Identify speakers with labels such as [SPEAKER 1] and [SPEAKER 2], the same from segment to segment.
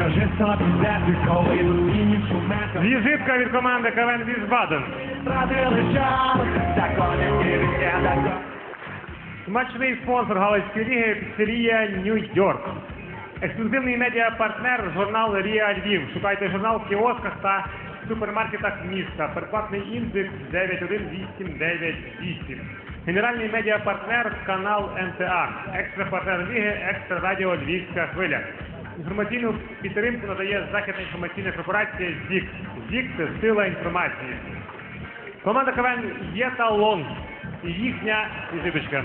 [SPEAKER 1] Скажи собі, де ти коли зустрінеш у
[SPEAKER 2] Візитка від команди КВН Візбаден.
[SPEAKER 1] Втратили час, законів
[SPEAKER 2] Смачний спонсор Галицької ліги піцерія Нью-Йорк. Ексклюзивний медіапартнер журнал Ріа Львів. Шукайте журнал в кіосках та супермаркетах міста. Передплатний індекс 91898. Генеральний медіапартнер канал НТА. Екстра партнер ліги, екстра радіо Львівська хвиля. Інформаційну підтримку надає західна інформаційна корпорація ЗІК. ЗІК це сила інформації. Команда КВН є талон. І їхня візиточка.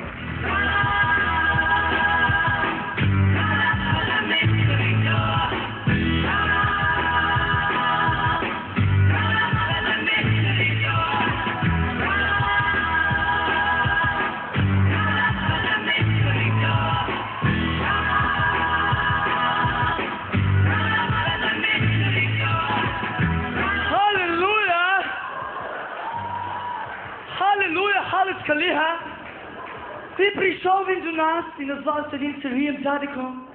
[SPEAKER 3] Ти прийшов він до нас і назвався він Сергієм Дзадиком.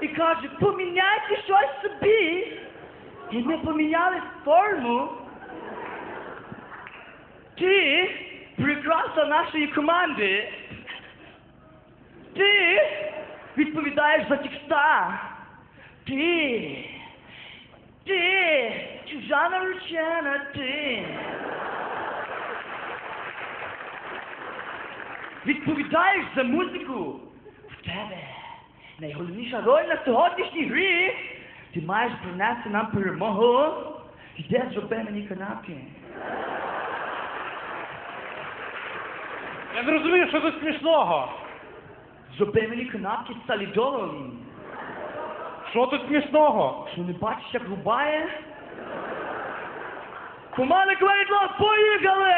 [SPEAKER 3] І каже, поміняйте щось собі. І ми поміняли форму. Ти прикраса нашої команди. Ти відповідаєш за текста. Ти. Ти. Чужа наречена ти. Відповідаєш за музику. В тебе найголовніша роль на сьогоднішній грі. Ти маєш принести нам перемогу. Йде зроби мені канапки.
[SPEAKER 2] Я не розумію, що тут смішного.
[SPEAKER 3] Зроби мені канапки з салідолом.
[SPEAKER 2] Що тут смішного?
[SPEAKER 3] Що не бачиш, як рубає? Команда Квейтло, поїхали!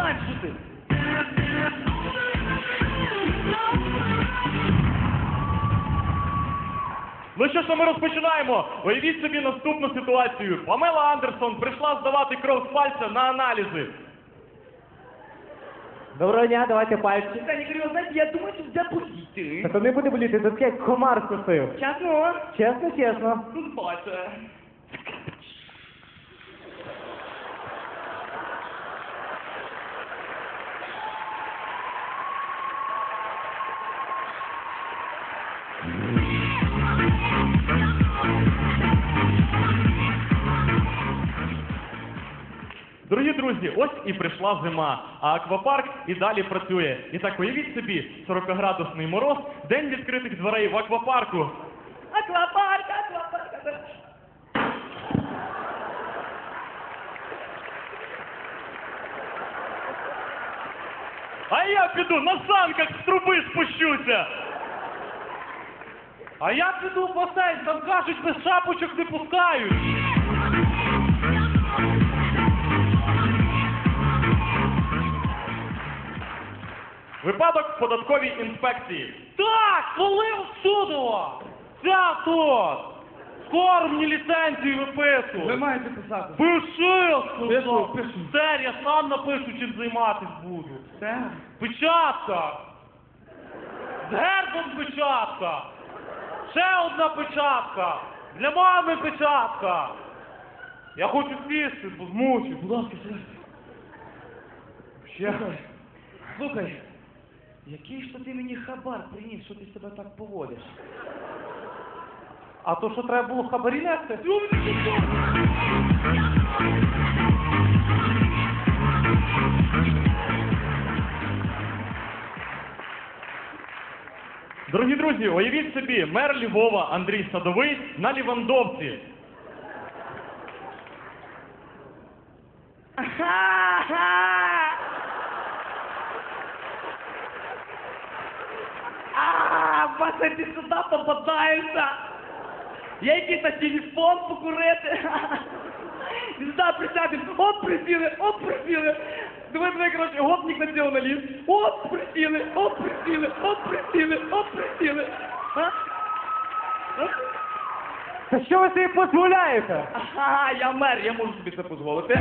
[SPEAKER 3] Перестань що ти!
[SPEAKER 4] Ну що ж, ми розпочинаємо. Уявіть собі наступну ситуацію. Памела Андерсон прийшла здавати кров з пальця на аналізи.
[SPEAKER 5] Доброго дня, давайте пальці.
[SPEAKER 3] Та не говорю, знаєте, я думаю, що де посіти.
[SPEAKER 5] Та то не буде боліти, це як комар кусив.
[SPEAKER 3] Чесно?
[SPEAKER 5] Чесно, чесно.
[SPEAKER 3] Ну, бачите.
[SPEAKER 4] Дорогі друзі, ось і прийшла зима, а аквапарк і далі працює. І так уявіть собі 40-градусний мороз, день відкритих дверей в аквапарку.
[SPEAKER 3] Аквапарк, аквапарк.
[SPEAKER 4] А я піду на санках з труби спущуся. А я піду в басейн, там кажуть, без шапочок не пускають. Випадок в податковій інспекції. Так, коли всудило? Ця тут. Скоро мені ліцензію виписують.
[SPEAKER 3] Ви маєте писати.
[SPEAKER 4] Пиши,
[SPEAKER 3] Пишу, пишу.
[SPEAKER 4] Сер, я сам напишу, чим займатись буду.
[SPEAKER 3] Це?
[SPEAKER 4] Печатка. З гербом печатка. Ще одна печатка. Для мами печатка. Я хочу сісти, бо змучив.
[SPEAKER 3] Будь ласка, сідайте. Слухай, слухай, який ж то ти мені хабар приніс, що ти себе так поводиш?
[SPEAKER 4] А то що треба було хабарі нести? Дорогі друзі, уявіть собі, мер Львова Андрій Садовий на Лівандовці.
[SPEAKER 3] Ага! А, Вася, ти сюди попадаєшся. Я якийсь на телефон покурити. І сюди присядемо. Оп, присіли, оп, присіли. Давай, давай, коротше, гопник на тіло. Оп, присіли, оп, присіли, оп, присіли, оп, присіли. А? А?
[SPEAKER 5] Та що ви собі дозволяєте?
[SPEAKER 3] Ага, я мер, я можу собі це дозволити.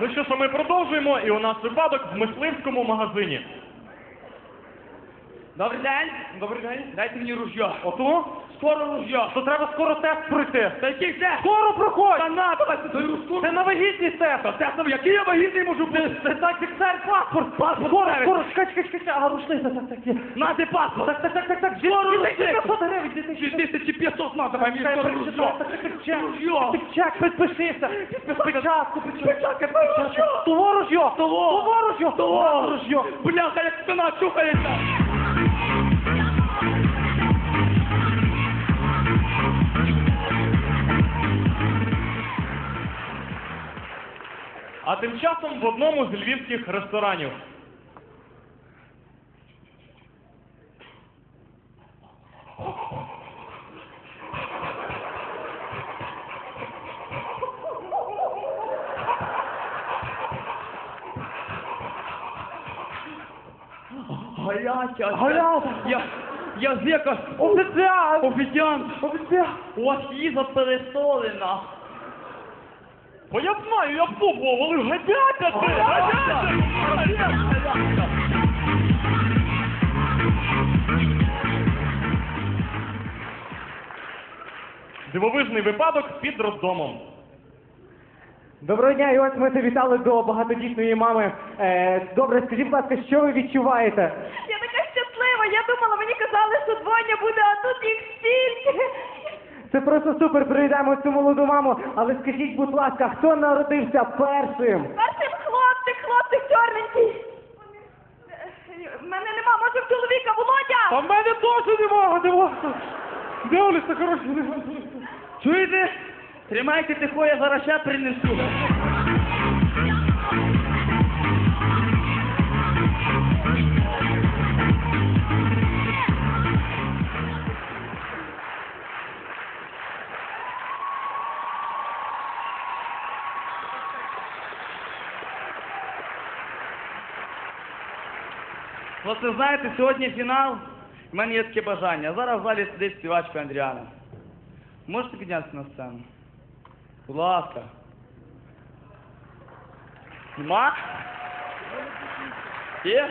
[SPEAKER 4] Ну що ж, ми продовжуємо, і у нас випадок в мисливському магазині.
[SPEAKER 3] Добрий день.
[SPEAKER 4] Добрий день.
[SPEAKER 3] Дайте мені ружьо.
[SPEAKER 4] Ото?
[SPEAKER 3] Скоро ружьо.
[SPEAKER 4] То треба скоро тест пройти.
[SPEAKER 3] Та який це?
[SPEAKER 4] Скоро проходь!
[SPEAKER 3] Та на.
[SPEAKER 4] Це на вагітність тест.
[SPEAKER 3] Та сам, який я вагітний можу бути?
[SPEAKER 4] Це так, фіксар паспорт, паспорт. Скоро, скоро, чекай, чекай, чекай, а рушниця, так, так, є.
[SPEAKER 3] На, де паспорт?
[SPEAKER 4] Так, так, так, так, так,
[SPEAKER 3] Скоро рушниця.
[SPEAKER 4] 500 гривень, ти, ти,
[SPEAKER 3] 6500 на, давай мені скоро ружьо.
[SPEAKER 4] так, так, так, чек,
[SPEAKER 3] Ружьо.
[SPEAKER 4] так, чек, підпишися. Спочатку,
[SPEAKER 3] Печатка, ружьо.
[SPEAKER 4] Того ружьо,
[SPEAKER 3] Того.
[SPEAKER 4] того ружьо,
[SPEAKER 3] Того.
[SPEAKER 4] ружьо.
[SPEAKER 3] Бляха, як спина чухається.
[SPEAKER 4] А тим часом в одному з львівських ресторанів.
[SPEAKER 3] Галяся.
[SPEAKER 4] Галяся.
[SPEAKER 3] Я, я зека.
[SPEAKER 4] Офіціант!
[SPEAKER 3] Офіціант.
[SPEAKER 4] Офіціант!
[SPEAKER 3] У вас їжа пересолена.
[SPEAKER 4] Бо я знаю, я пробував, але гадяться ти! Гадяться! Дивовижний випадок під роддомом.
[SPEAKER 5] Доброго дня, і ось ми завітали до багатодітної мами. Е, добре, скажіть, будь ласка, що ви відчуваєте?
[SPEAKER 6] Я така щаслива, я думала, мені казали, що двоє буде, а тут їх стільки.
[SPEAKER 5] Це просто супер, прийдемо цю молоду маму. Але скажіть, будь ласка, хто народився першим?
[SPEAKER 6] Першим хлопчик, хлопчик чорненький. В мене нема, може в чоловіка Володя?
[SPEAKER 4] А в мене теж немає, дивіться. Дивлюся, коротше, немає.
[SPEAKER 3] Чуєте? Тримайте тихо, я зараз ще принесу. Власне, знаєте, сьогодні фінал. У мене є таке бажання. Зараз в залі сидить співачка Андріана. Можете піднятися на сцену? Будь ласка. Нема? Є?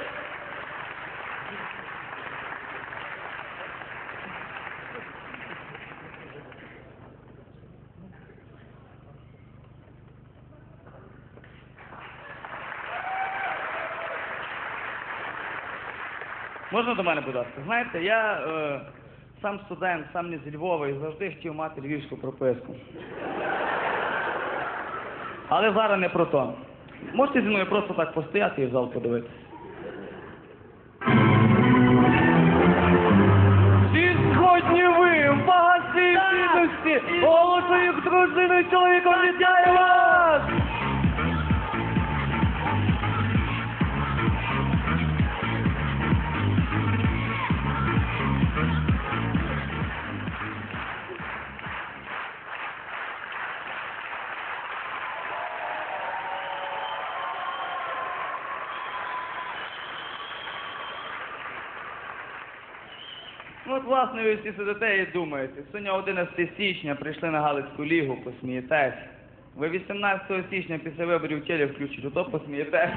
[SPEAKER 3] Можна до мене, будь ласка? Знаєте, я е, сам студент, сам не зі Львова і завжди хотів мати львівську прописку. Але зараз не про то. Можете зі мною просто так постояти і в зал подивитися.
[SPEAKER 4] Всі сьогодні ви, в багатій бідності, голосою дружиною чоловіком вітаю вас!
[SPEAKER 3] От власне ви всі сидите і думаєте. Сьогодні 11 січня прийшли на Галицьку лігу, посмієтесь. Ви 18 січня після виборів тілі включите, то посмієтесь.